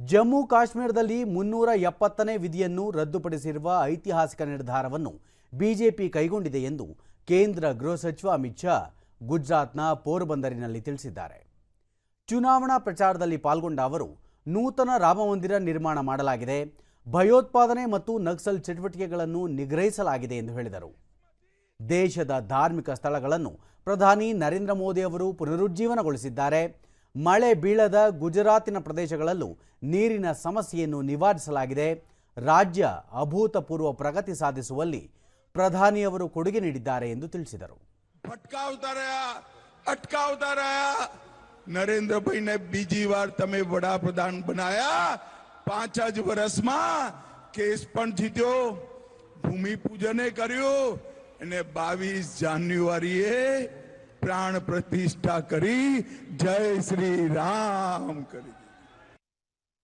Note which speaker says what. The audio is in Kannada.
Speaker 1: ಜಮ್ಮು ಕಾಶ್ಮೀರದಲ್ಲಿ ಮುನ್ನೂರ ಎಪ್ಪತ್ತನೇ ವಿಧಿಯನ್ನು ರದ್ದುಪಡಿಸಿರುವ ಐತಿಹಾಸಿಕ ನಿರ್ಧಾರವನ್ನು ಬಿಜೆಪಿ ಕೈಗೊಂಡಿದೆ ಎಂದು ಕೇಂದ್ರ ಗೃಹ ಸಚಿವ ಅಮಿತ್ ಶಾ ಗುಜರಾತ್ನ ಪೋರ್ಬಂದರಿನಲ್ಲಿ ತಿಳಿಸಿದ್ದಾರೆ. ಚುನಾವಣಾ ಪ್ರಚಾರದಲ್ಲಿ ಪಾಲ್ಗೊಂಡ ಅವರು, ನೂತನ ರಾಮಮಂದಿರ ನಿರ್ಮಾಣ ಮಾಡಲಾಗಿದೆ, ಭಯೋತ್ಪಾದನೆ ಮತ್ತು ನಕ್ಸಲ್ ಚಟುವಟಿಕೆಗಳನ್ನು ನಿಗ್ರಹಿಸಲಾಗಿದೆ ಎಂದು ಹೇಳಿದರು. ದೇಶದ ಧಾರ್ಮಿಕ ಸ್ಥಳಗಳನ್ನು ಪ್ರಧಾನಿ ನರೇಂದ್ರ ಮೋದಿ ಅವರು ಪುನರುಜ್ಜೀವನಗೊಳಿಸಿದ್ದಾರೆ. ಮಳೆ ಬೀಳದ ಗುಜರಾತಿನ ಪ್ರದೇಶಗಳಲ್ಲೂ ನೀರಿನ ಸಮಸ್ಯೆಯನ್ನು ನಿವಾರಿಸಲಾಗಿದೆ ರಾಜ್ಯ ಅಭೂತಪೂರ್ವ ಪ್ರಗತಿ ಸಾಧಿಸುವಲ್ಲಿ ಪ್ರಧಾನಿಯವರು ಕೊಡುಗೆ ನೀಡಿದ್ದಾರೆ ಎಂದು ತಿಳಿಸಿದರು
Speaker 2: ફટકાવતા રહ્યા અટકાવતા રહ્યા નરેન્દ્રભાઈને બીજી વાર તમે વડાપ્રધાન બનાયા પાંચ જ વર્ષમાં કેસ પણ જીત્યો ભૂમિપૂજને કર્યું અને બાવીસ જાન્યુઆરીએ પ્રાણ પ્રતિષ્ઠા કરી જય શ્રી રામ કરી